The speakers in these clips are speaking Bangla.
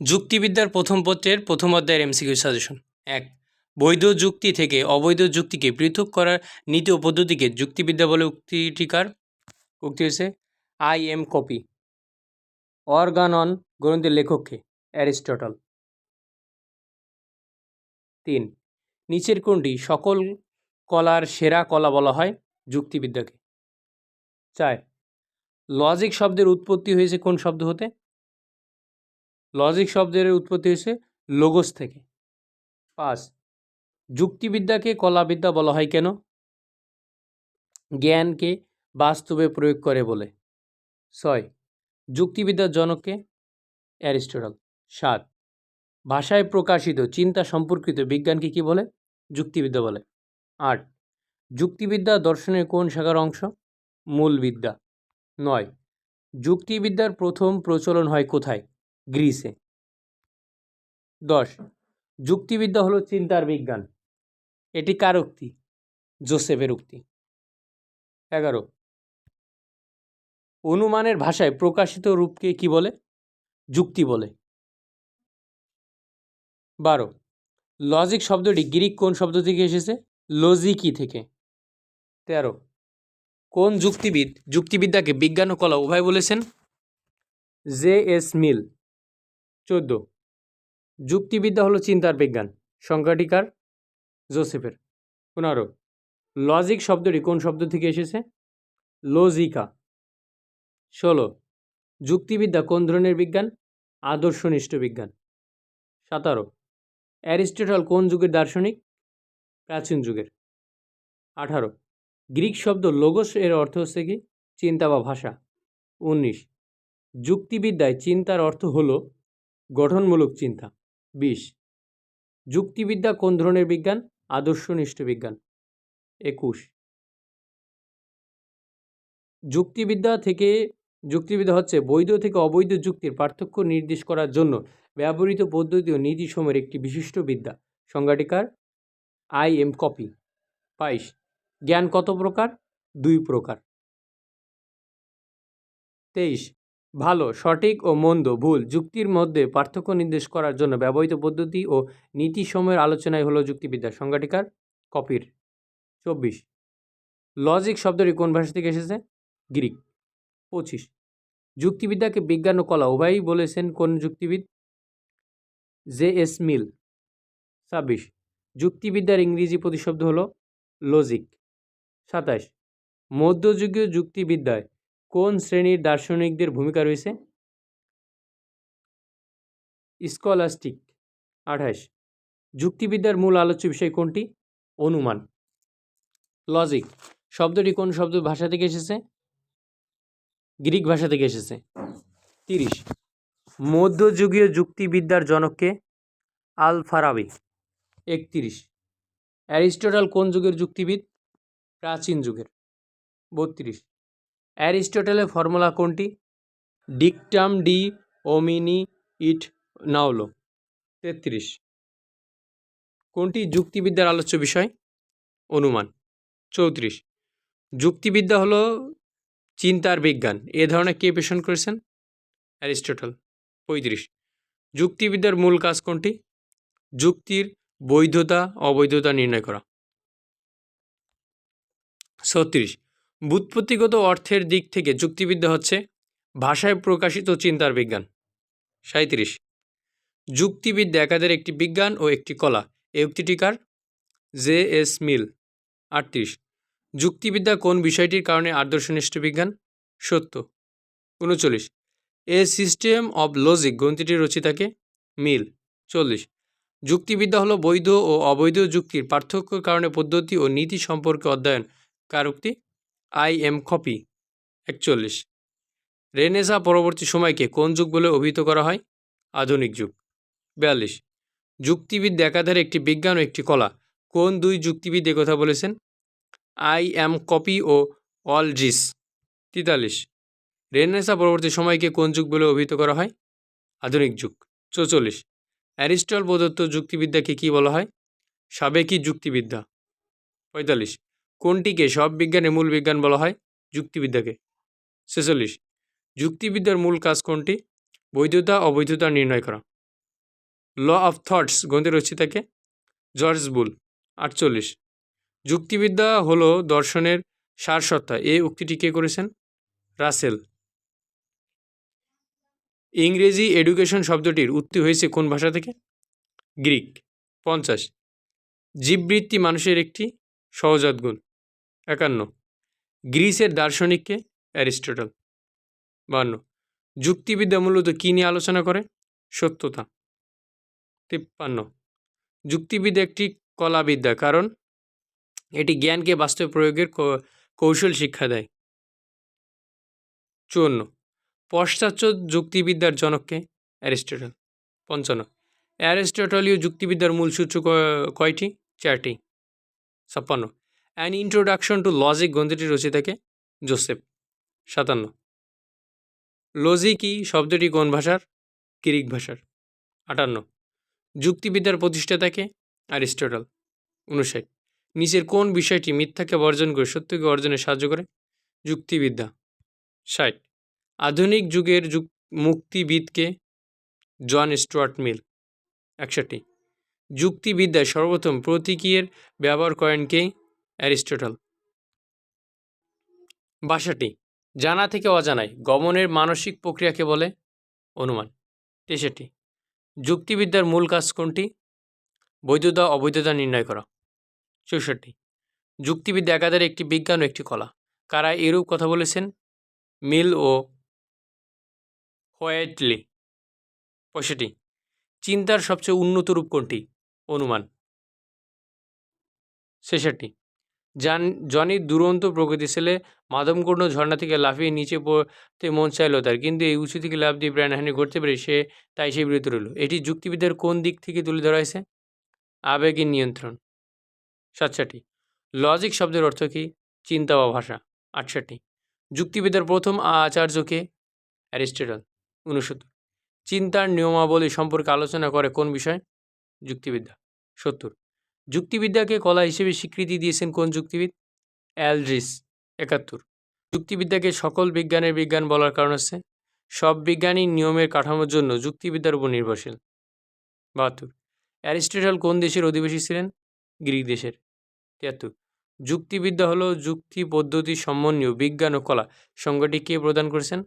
যুক্তিবিদ্যার প্রথম পত্রের প্রথম অধ্যায়ের এমসিকিউ সাজেশন এক, বৈধ যুক্তি থেকে অবৈধ যুক্তিকে পৃথক করার নীতি ও পদ্ধতিকে যুক্তিবিদ্যা বলে উক্তিটিকার উক্তি হয়েছে আই এম কপি অর্গানন গ্রন্থের লেখককে অ্যারিস্টটল। তিন, নিচের কোনটি সকল কলার সেরা কলা বলা হয় যুক্তিবিদ্যাকে? চার লজিক শব্দের উৎপত্তি হয়েছে কোন শব্দ হতে? লজিক শব্দের উৎপত্তি হয়েছে লোগোস থেকে। পাঁচ, যুক্তিবিদ্যাকে কলাবিদ্যা বলা হয় কেন? জ্ঞানকে বাস্তবে প্রয়োগ করে বলে। ছয়, যুক্তিবিদ্যার জনককে? অ্যারিস্টটল। সাত, ভাষায় প্রকাশিত, চিন্তা সম্পর্কিত বিজ্ঞানকে কি বলে? যুক্তিবিদ্যা বলে। আট, যুক্তিবিদ্যা দর্শনের কোন শাখার অংশ? মূল বিদ্যা নয়, যুক্তিবিদ্যার প্রথম প্রচলন হয় কোথায়? গ্রিসে। দশ, যুক্তিবিদ্যা হলো চিন্তার বিজ্ঞান। এটি কার উক্তি? জোসেফের উক্তি। এগারো, অনুমানের ভাষায় প্রকাশিত রূপকে কি বলে? যুক্তি বলে। বারো, লজিক শব্দটি গ্রিক কোন শব্দ থেকে এসেছে? লজিকি থেকে। তেরো, কোন যুক্তিবিদ, যুক্তিবিদ্যাকে বিজ্ঞান ও কলা উভয় বলেছেন? J S Mill. চোদ্দ। যুক্তিবিদ্যা হলো চিন্তার বিজ্ঞান। সংখ্যাটিকার জোসেফের। পনেরো। লজিক শব্দটি কোন শব্দ থেকে এসেছে? লজিকা। ষোলো। যুক্তিবিদ্যা কোন ধরনের বিজ্ঞান? আদর্শনিষ্ঠ বিজ্ঞান। সাতারো। অ্যারিস্টটল কোন যুগের দার্শনিক? প্রাচীন যুগের। আঠারো। গ্রিক শব্দ লোগোস এর অর্থ হচ্ছে কি? চিন্তা বা ভাষা। উনিশ। যুক্তিবিদ্যায় চিন্তার অর্থ হল গঠনমূলক চিন্তা। বিশ, যুক্তিবিদ্যা কোন ধরনের বিজ্ঞান? আদর্শনিষ্ঠ বিজ্ঞান। একুশ, যুক্তিবিদ্যা থেকে, যুক্তিবিদ্যা হচ্ছে বৈধ থেকে অবৈধ যুক্তির পার্থক্য নির্দেশ করার জন্য ব্যবহৃত পদ্ধতি ও নীতিসমূহের একটি বিশিষ্ট বিদ্যা। সংজ্ঞাটিকার আই এম কপি। বাইশ, জ্ঞান কত প্রকার? দুই প্রকার। তেইশ ভালো, সঠিক ও মন্দ, ভুল যুক্তির মধ্যে পার্থক্য নির্দেশ করার জন্য ব্যবহৃত পদ্ধতি ও নীতিসমূহের আলোচনায় হলো যুক্তিবিদ্যা। সংজ্ঞাটিকার কপির। চব্বিশ। লজিক শব্দটি কোন ভাষা থেকে এসেছে? গ্রিক। পঁচিশ। যুক্তিবিদ্যাকে বিজ্ঞান ও কলা উভয়ই বলেছেন কোন যুক্তিবিদ? জে এস মিল। ছাব্বিশ। যুক্তিবিদ্যার ইংরেজি প্রতিশব্দ হলো লজিক। সাতাশ। মধ্যযুগীয় যুক্তিবিদ্যায় কোন শ্রেণির দার্শনিকদের ভূমিকা রয়েছে? স্কলাস্টিক, আঠাশ। যুক্তিবিদ্যার মূল আলোচ্য বিষয় কোনটি? অনুমান। লজিক, শব্দটি কোন শব্দ ভাষা থেকে এসেছে? গ্রিক ভাষা থেকে এসেছে। তিরিশ। মধ্যযুগীয় যুক্তিবিদ্যার জনককে আল ফারাবি। একত্রিশ। অ্যারিস্টটল কোন যুগের যুক্তিবিদ? প্রাচীন যুগের। বত্রিশ। অ্যারিস্টটলের ফর্মুলা কোনটি? Dictum de omni et nullo. তেত্রিশ। কোনটি যুক্তিবিদ্যার আলোচ্য বিষয়? অনুমান। চৌত্রিশ। যুক্তিবিদ্যা হলো চিন্তার বিজ্ঞান। এ ধরনের কে পেশন করেছেন? অ্যারিস্টটল। পঁয়ত্রিশ। যুক্তিবিদ্যার মূল কাজ কোনটি? যুক্তির বৈধতা, অবৈধতা নির্ণয় করা। ছত্রিশ। বুৎপত্তিগত অর্থের দিক থেকে যুক্তিবিদ্যা হচ্ছে ভাষায় প্রকাশিত চিন্তার বিজ্ঞান। সাঁত্রিশ যুক্তিবিদ্যা একাদের একটি বিজ্ঞান ও একটি কলা। এই উক্তিটিকার জে এস মিল। আটত্রিশ। যুক্তিবিদ্যা কোন বিষয়টির কারণে আদর্শনিষ্ঠ বিজ্ঞান? সত্য। উনচল্লিশ। এ সিস্টেম অব লজিক গ্রন্থিটির রচিতাকে মিল। চল্লিশ। যুক্তিবিদ্যা হলো বৈধ ও অবৈধ যুক্তির পার্থক্যের কারণে পদ্ধতি ও নীতি সম্পর্কে অধ্যয়ন কার উক্তি আই এম কপি, একচল্লিশ। রেনেসা পরবর্তী সময়কে কোন যুগ বলে অভিহিত করা হয়? আধুনিক যুগ। বিয়াল্লিশ। যুক্তিবিদ্যা একাধারে একটি বিজ্ঞান ও একটি কলা। কোন দুই যুক্তিবিদ কথা বলেছেন? আই এম কপি ও অল জিস তেতাল্লিশ। রেনেসা পরবর্তী সময়কে কোন যুগ বলে অভিহিত করা হয়? আধুনিক যুগ। চৌচল্লিশ। অ্যারিস্টল প্রদত্ত যুক্তিবিদ্যাকে কী বলা হয়? সাবেকি যুক্তিবিদ্যা। পঁয়তাল্লিশ। কোনটিকে সব বিজ্ঞানের মূল বিজ্ঞান বলা হয়? যুক্তিবিদ্যাকে। ছেচল্লিশ। যুক্তিবিদ্যার মূল কাজ কোনটি? বৈধতা, অবৈধতা নির্ণয় করা। ল অফ থটস গ্রন্থের রচিতাকে? জর্জ বুল। আটচল্লিশ। যুক্তিবিদ্যা হলো দর্শনের সারসত্তা। এই উক্তিটি কে করেছেন? রাসেল। ইংরেজি এডুকেশন শব্দটির উত্তি হয়েছে কোন ভাষা থেকে? গ্রিক। পঞ্চাশ। জীববৃত্তি মানুষের একটি সহজাত গুণ। একান্ন। গ্রিসের দার্শনিককে অ্যারিস্টটল। বান্ন। যুক্তিবিদ্যা মূলত কী নিয়ে আলোচনা করে? সত্যতা। তিপ্পান্ন। যুক্তিবিদ্যা একটি কলাবিদ্যা, কারণ এটি জ্ঞানকে বাস্তব প্রয়োগের কৌশল শিক্ষা দেয়। চুয়ান্ন। পশ্চাৎ যুক্তিবিদ্যার জনককে অ্যারিস্টটল। পঞ্চান্ন। অ্যারিস্টটলীয় যুক্তিবিদ্যার মূল সূত্র কয়টি? চারটি। ছাপ্পান্ন। অ্যান ইন্ট্রোডাকশন টু লজিক গ্রন্থটি রচিতাকে জোসেফ সাতান্ন। লজিকই শব্দটি কোন ভাষার? গ্রিক ভাষার। আটান্ন। যুক্তিবিদ্যার প্রতিষ্ঠাতাকে অ্যারিস্টটল উনষাট নিচের কোন বিষয়টি মিথ্যাকে বর্জন করে সত্যকে অর্জনে সাহায্য করে? যুক্তিবিদ্যা। ষাট। আধুনিক যুগের যুগ মুক্তিবিদকে জন স্টুয়ার্ট মিল একষট্টি। যুক্তিবিদ্যায় সর্বপ্রথম প্রতীকীর ব্যবহার করেন কে? অ্যারিস্টটল। বাসাটি জানা থেকে অজানায়, গমনের মানসিক প্রক্রিয়াকে বলে অনুমান। তেষট্টি যুক্তিবিদ্যার মূল কাজ কোনটি? বৈধতা অবৈধতা নির্ণয় করা। চৌষট্টি, যুক্তিবিদ্যা একাধারে একটি বিজ্ঞান ও একটি কলা। কারা এরূপ কথা বলেছেন? মিল ও হোয়েটলি পঁয়ষট্টি, চিন্তার সবচেয়ে উন্নত রূপ কোনটি? অনুমান। ছেষট্টি জান জনির দুরন্ত প্রকৃতি ছেলে। মাদমকুণ্ড ঝর্ণা থেকে লাফিয়ে নিচে পড়তে মন চাইলো তার, কিন্তু এই উঁচু থেকে লাফ দিয়ে প্রাণহানি ঘটতে পারে সে, তাই সে বিরত রইল। এটি যুক্তিবিদ্যার কোন দিক থেকে তুলে ধরা হয়েছে? আবেগের নিয়ন্ত্রণ। সাতষট্টি। লজিক শব্দের অর্থ কী? চিন্তা বা ভাষা। আটষট্টি। যুক্তিবিদ্যার প্রথম আচার্যকে অ্যারিস্টেটল। উনসত্তর। চিন্তার নিয়মাবলী সম্পর্কে আলোচনা করে কোন বিষয়? যুক্তিবিদ্যা। সত্তর। যুক্তিবিদ্যাকে কলা হিসেবে স্বীকৃতি দিয়েছেন কোন যুক্তিবিদ? অ্যালড্রিস, একাত্তর। যুক্তিবিদ্যাকে সকল বিজ্ঞানের বিজ্ঞান বলার কারণ হচ্ছে, সব বিজ্ঞানী নিয়মের কাঠামোর জন্য যুক্তিবিদ্যার উপর নির্ভরশীল। বাহাত্তর। অ্যারিস্টটল কোন দেশের অধিবাসী ছিলেন? গ্রিক দেশের। তিয়াত্তর। যুক্তিবিদ্যা হলো যুক্তি পদ্ধতি সম্বন্ধীয় বিজ্ঞান ও কলা। সংজ্ঞাটি কে প্রদান করেছেন?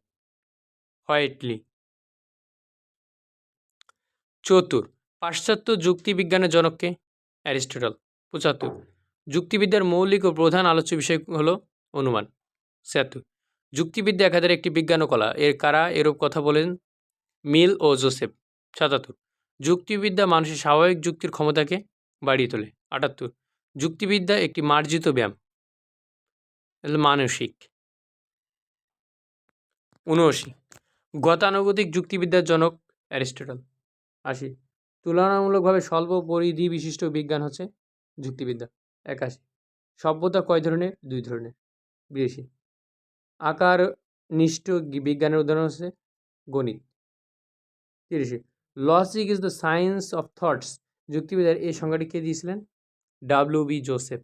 হোয়াইটলি। চতুর পাশ্চাত্য যুক্তিবিজ্ঞানের জনককে অ্যারিস্টটল। পঁচাত্তর। যুক্তিবিদ্যার মৌলিক ও প্রধান আলোচ্য বিষয় হলো অনুমান। ছিয়াত্তর। যুক্তিবিদ্যা একাধারে একটি বিজ্ঞান ও কলা। এর কারা এরূপ কথা বলেন? মিল ও জোসেফ। সাতাত্তর। যুক্তিবিদ্যা মানুষের স্বাভাবিক যুক্তির ক্ষমতাকে বাড়িয়ে তোলে। আটাত্তর। যুক্তিবিদ্যা একটি মার্জিত ব্যায়াম। মানসিক। উনআশি। গতানুগতিক যুক্তিবিদ্যার জনক অ্যারিস্টটল। আশি। তুলনামূলকভাবে স্বল্প পরিধি বিশিষ্ট বিজ্ঞান হচ্ছে যুক্তিবিদ্যা। একাশি। সভ্যতা কয় ধরনের? দুই ধরনের। বিরাশি। আকার নিষ্ঠ বিজ্ঞানের উদাহরণ হচ্ছে গণিত। তিরিশে। Logic is the science of thoughts. যুক্তিবিদ্যার এই সংজ্ঞাটি কে দিয়েছিলেন? W B Joseph.